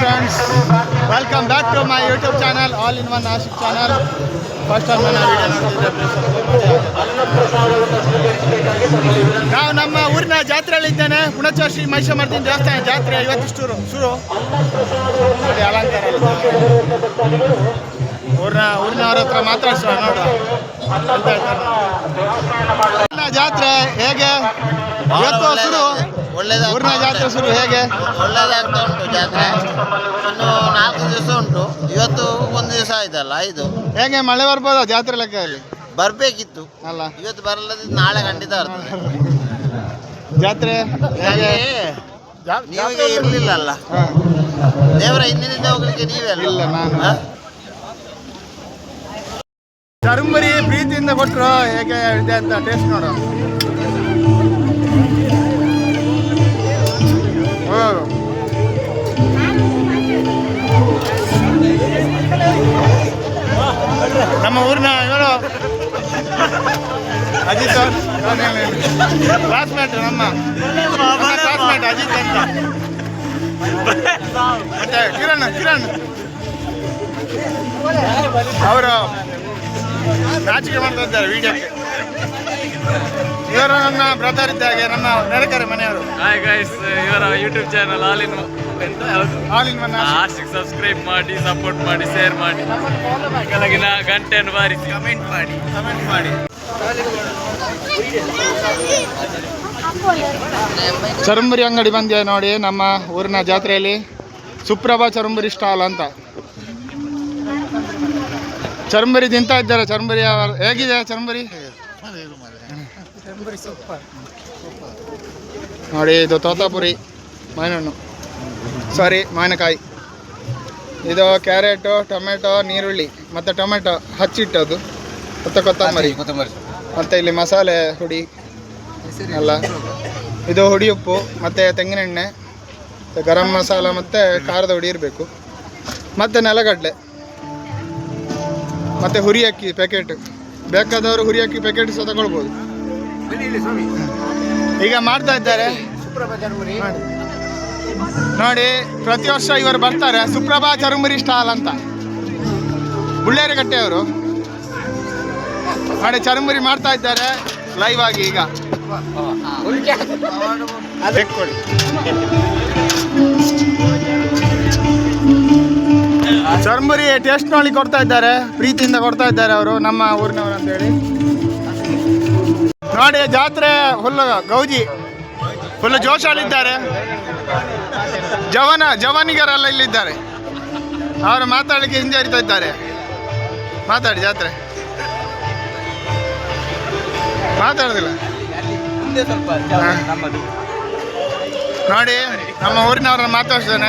Friends welcome back to my YouTube channel all in one Nashik channel first ನಾವು ನಮ್ಮ ಊರಿನ ಜಾತ್ರೆಯಲ್ಲಿದ್ದೇನೆ. ಹುಣಚ ಶ್ರೀ ಮಹಿಷಮರ್ದಿನ ದೇವಸ್ಥಾನ ಜಾತ್ರೆ. ಇವತ್ತು ಶುರು. ನೋಡಿ, ಅಲಂಕಾರ. ಊರಿನ ಊರಿನವ್ರ ಹತ್ರ ಮಾತಾಡ್ಸೋಣ, ನೋಡುವ. ಜಾತ್ರೆ ಹೇಗೆ? ಇವತ್ತು ಶುರು. ಊರಿನ ಜಾತ್ರೆ ಶುರು ಹೇಗೆ? ಒಳ್ಳೇದಾಗ್ತಾ ಉಂಟು ಜಾತ್ರೆ. ಇನ್ನು ನಾಲ್ಕು ದಿವಸ ಉಂಟು. ಇವತ್ತು ಒಂದು ದಿವಸ ಆಯ್ತಲ್ಲ ಐದು. ಹೇಗೆ ಮಳೆ ಬರ್ಬೋದಾ ಜಾತ್ರೆ ಲೆಕ್ಕದಲ್ಲಿ? ಬರ್ಬೇಕಿತ್ತು. ಅಲ್ಲ. ಇವತ್ತು ಬರಲ್ಲದಿದ್ದು ನಾಳೆ ಖಂಡಿತ ಬರ್ತದೆ. ಜಾತ್ರೆ ಹೇಗೆ? ನೀವೀಗ ಇರ್ಲಿಲ್ಲ ಅಲ್ಲ ದೇವರ ಹಿಂದಿನಿಂದ ಹೋಗ್ಲಿಕ್ಕೆ ನೀವೇ ಅಲ್ಲ ಇಲ್ಲ, ನಾನು. ಹಾ? ಚರುಂಬರಿ ಪ್ರೀತಿಯಿಂದ ಕೊಟ್ಟರು ಹೇಗೆ ಇದೆ ಅಂತ ಟೇಸ್ಟ್ ನೋಡು. ನಮ್ಮ ಊರಿನ ಇವರು ಅಜಿತ್ ಕ್ಲಾಸ್ಮೇಟ್ ನಮ್ಮ ಕ್ಲಾಸ್ಮೇಟ್ ಅಜಿತ್ ಅಂತ ಮತ್ತೆ ಕಿರಣ್ ಕಿರಣ್ ಅವರು ನಾಚಿಕೆ ಮಾಡ್ತಾ ಇದ್ದಾರೆ ವಿಡಿಯೋಕ್ಕೆ ಇವರು ನನ್ನ ಬ್ರದರ್ ಇದ್ದಾಗೆ ನಮ್ಮ ನೆರೆಕರೆ ಮನೆಯವರು. ಹಾಯ್ ಗೈಸ್ ಇವರ ಯೂಟ್ಯೂಬ್ ಚಾನಲ್ ಆಲ್ ಇನ್ ಎಂತ ಯಾವುದು all in one Ashik subscribe ಮಾಡಿ ಸಪೋರ್ಟ್ ಮಾಡಿ ಶೇರ್ ಮಾಡಿ. ಕೆಳಗಿನ ಗಂಟೆಯನ್ನು ಬಾರಿಸಿ. ಕಮೆಂಟ್ ಮಾಡಿ ಕಮೆಂಟ್ ಮಾಡಿ. ಚರಂಬರಿ ಅಂಗಡಿ ಬಂದಿದೆ ನೋಡಿ ನಮ್ಮ ಊರಿನ ಜಾತ್ರೆಯಲ್ಲಿ. ಸುಪ್ರಭಾ ಚರಂಬರಿ ಸ್ಟಾಲ್ ಅಂತ. ಚರಂಬರಿ ತಿಂತ ಇದ್ದಾರೆ. ಚರ್ಮರಿ ಹೇಗಿದೆ ಚರ್ಮರಿ ನೋಡಿ ಇದು ತೋತಾಪುರಿ ಮಾವಿನಹಣ್ಣು. ಸಾರಿ ಮಾವಿನಕಾಯಿ. ಇದು ಕ್ಯಾರೆಟು ಟೊಮೆಟೊ ನೀರುಳ್ಳಿ ಮತ್ತು ಟೊಮೆಟೊ ಹಚ್ಚಿಟ್ಟದು ಮತ್ತು ಕೊತ್ತಂಬರಿ. ಮತ್ತು ಇಲ್ಲಿ ಮಸಾಲೆ ಹುಡಿ ಅಲ್ಲ. ಇದು ಹುಡಿ ಉಪ್ಪು ಮತ್ತು ತೆಂಗಿನೆಣ್ಣೆ ಮತ್ತೆ ಗರಂ ಮಸಾಲ ಮತ್ತು ಖಾರದ ಹುಡಿ ಇರಬೇಕು. ಮತ್ತು ನೆಲಗಡಲೆ. ಮತ್ತು ಹುರಿ ಅಕ್ಕಿ ಪ್ಯಾಕೆಟ್ ಬೇಕಾದವರು ಹುರಿ ಅಕ್ಕಿ ಪ್ಯಾಕೆಟ್ ಸಹ ತಗೊಳ್ಬೋದು. ಈಗ ಮಾಡ್ತಾ ಇದ್ದಾರೆ. ನೋಡಿ ಪ್ರತಿ ವರ್ಷ ಇವರು ಬರ್ತಾರೆ. ಸುಪ್ರಭಾ ಚರುಮುರಿ ಸ್ಟಾಲ್ ಅಂತ. ಬುಳ್ಳೇರಿ ಕಟ್ಟೆಯವರು ನೋಡಿ ಚರುಮುರಿ ಮಾಡ್ತಾ ಇದ್ದಾರೆ. ಲೈವ್ ಆಗಿ ಈಗ. ಚರ್ಮುರಿ ಟೇಸ್ಟ್ ನೋಡಿ ಕೊಡ್ತಾ ಇದ್ದಾರೆ ಪ್ರೀತಿಯಿಂದ ಕೊಡ್ತಾ ಇದ್ದಾರೆ ಅವರು ನಮ್ಮ ಊರಿನವರು ಅಂತೇಳಿ ನೋಡಿ ಜಾತ್ರೆ ಫುಲ್ ಗೌಜಿ ಫುಲ್ ಜೋಶಾಲಿದ್ದಾರೆ. ಜವನ ಜವನಿಗರೆಲ್ಲ ಇಲ್ಲಿದ್ದಾರೆ. ಅವರು ಮಾತಾಡಲಿಕ್ಕೆ ಹಿಂಜರಿತಾ ಇದ್ದಾರೆ. ಮಾತಾಡಿ ಜಾತ್ರೆ. ಮಾತಾಡೋದಿಲ್ಲ. ನೋಡಿ ನಮ್ಮ ಊರಿನವ್ರನ್ನ ಮಾತಾಡ್ತಾನೆ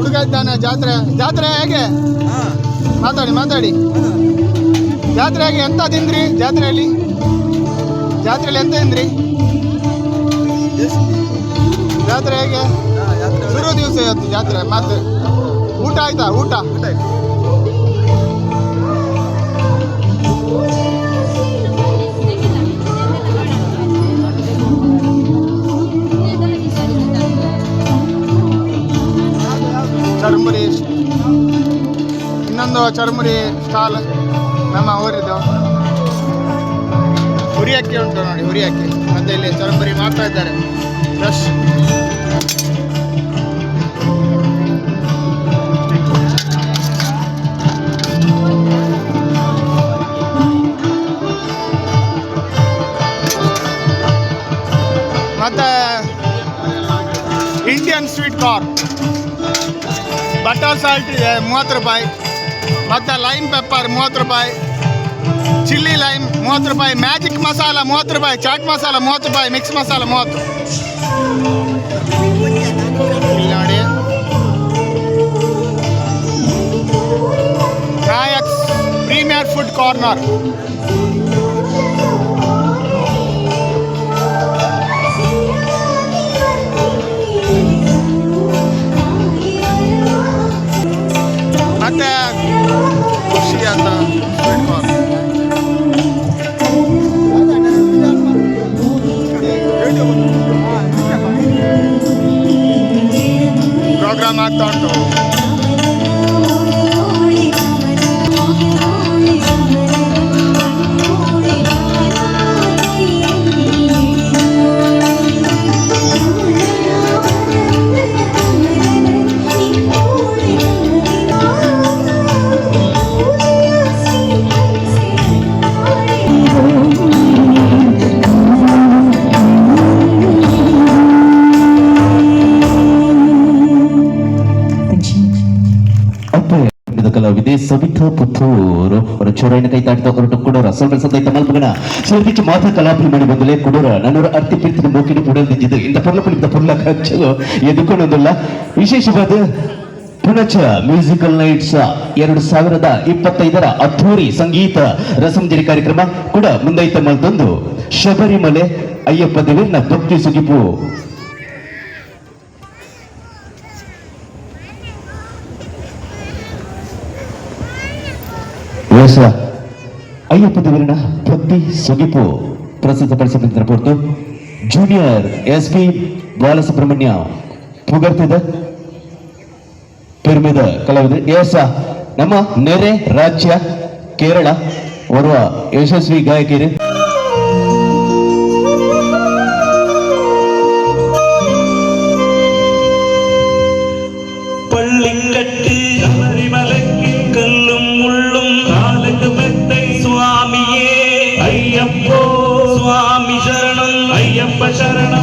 ಹುಡುಗ ಇದ್ದಾನೆ ಜಾತ್ರೆ ಜಾತ್ರೆ ಹೇಗೆ? ಮಾತಾಡಿ ಮಾತಾಡಿ. ಜಾತ್ರೆ ಹೇಗೆ? ಎಂತ ತಿಂದ್ರಿ ಜಾತ್ರೆಯಲ್ಲಿ? ಜಾತ್ರೆಯಲ್ಲಿ ಎಂತ ತಿಂದ್ರಿ? ಜಾತ್ರೆ ಹೇಗೆ? ಶುರು ದಿವಸ ಇವತ್ತು ಜಾತ್ರೆ ಮತ್ತೆ ಊಟ ಆಯ್ತಾ? ಊಟ? ಚರ್ಮುರಿ ಸ್ಟಾಲ್ ನಮ್ಮ ಊರಿದ್ದು. ಹುರಿಯಕ್ಕಿ ಉಂಟು ನೋಡಿ ಹುರಿ ಅಕ್ಕಿ ಮತ್ತೆ ಇಲ್ಲಿ ಚರ್ಮುರಿ ಮಾಡ್ತಾ ಇದ್ದಾರೆ. ಫ್ರೆಶ್ ಮತ್ತೆ Indian sweet car butter salt ಇದೆ, ಮೂವತ್ತು ರೂಪಾಯಿ. ಮತ್ತು ಲೈಮ್ ಪೆಪ್ಪರ್ ಮೂವತ್ತು ರೂಪಾಯಿ ಚಿಲ್ಲಿ ಲೈಮ್ ಮೂವತ್ತು ರೂಪಾಯಿ ಮ್ಯಾಜಿಕ್ ಮಸಾಲ ಮೂವತ್ತು ರೂಪಾಯಿ ಚಾಟ್ ಮಸಾಲ ಮೂವತ್ತು ರೂಪಾಯಿ ಮಿಕ್ಸ್ ಮಸಾಲ ಮೂವತ್ತು ಇಲ್ಲಿ ನೋಡಿ ನಾಯಕ್ ಪ್ರೀಮಿಯರ್ ಫುಡ್ ಕಾರ್ನರ್ ಕಲಾವಿದೆ ಸವಿತಾ ಪುತ್ತೂರು. ಅವರ ಚೊರೈನ ಕೈ ತಾಡ್ತಾ ಹೊರಟು ಕೊಡೋರ. ಸ್ವಲ್ಪ ಸದೈತ ಮಲ್ಪಗನ ಮಾತ್ರ ಮಾತ ಕಲಾಭಿಮಾನಿ ಬಂದಲೇ ಕೊಡೋರ. ನನ್ನವರ ಅರ್ತಿ ಪ್ರೀತಿನ ಬೋಕಿನ ಪುಡಲ್ದಿದ್ದು ಇಂಥ ಪೊರ್ಲ ಪುಳಿದ ಪೊರ್ಲ ಕಚ್ಚಲು ಎದುಕೊಂಡೊಂದಲ್ಲ ವಿಶೇಷವಾದ ಪುನಚ ಮ್ಯೂಸಿಕಲ್ ನೈಟ್ಸ್ ಎರಡು ಸಾವಿರದ ಇಪ್ಪತ್ತೈದರ ಅದ್ಧೂರಿ ಸಂಗೀತ ರಸಂಜರಿ ಕಾರ್ಯಕ್ರಮ ಕೂಡ ಮುಂದೈತ ಮಲ್ತೊಂದು ಶಬರಿಮಲೆ, ಅಯ್ಯಪ್ಪ ದೇವರಿನ ಭಕ್ತಿ ಸುಗಿಪು. ಅಯ್ಯಪ್ಪ ದೇವರಿನ ಭಕ್ತಿ ಸೊಗಿಪು ಪ್ರಸ್ತುತಪಡಿಸಬೇಕಿದ್ದ ಹೊರತು ಜೂನಿಯರ್ ಎಸ್ ಪಿ ಬಾಲಸುಬ್ರಹ್ಮಣ್ಯ ಪುಗರ್ತಿದ ಪೆರ್ಮಿದ ಕಲಾವಿದ ಎಸ್ ನಮ್ಮ ನೆರೆ ರಾಜ್ಯ ಕೇರಳ, ಓರ್ವ ಯಶಸ್ವಿ ಗಾಯಕಿಯರು. అయ్యప్ప శరణం.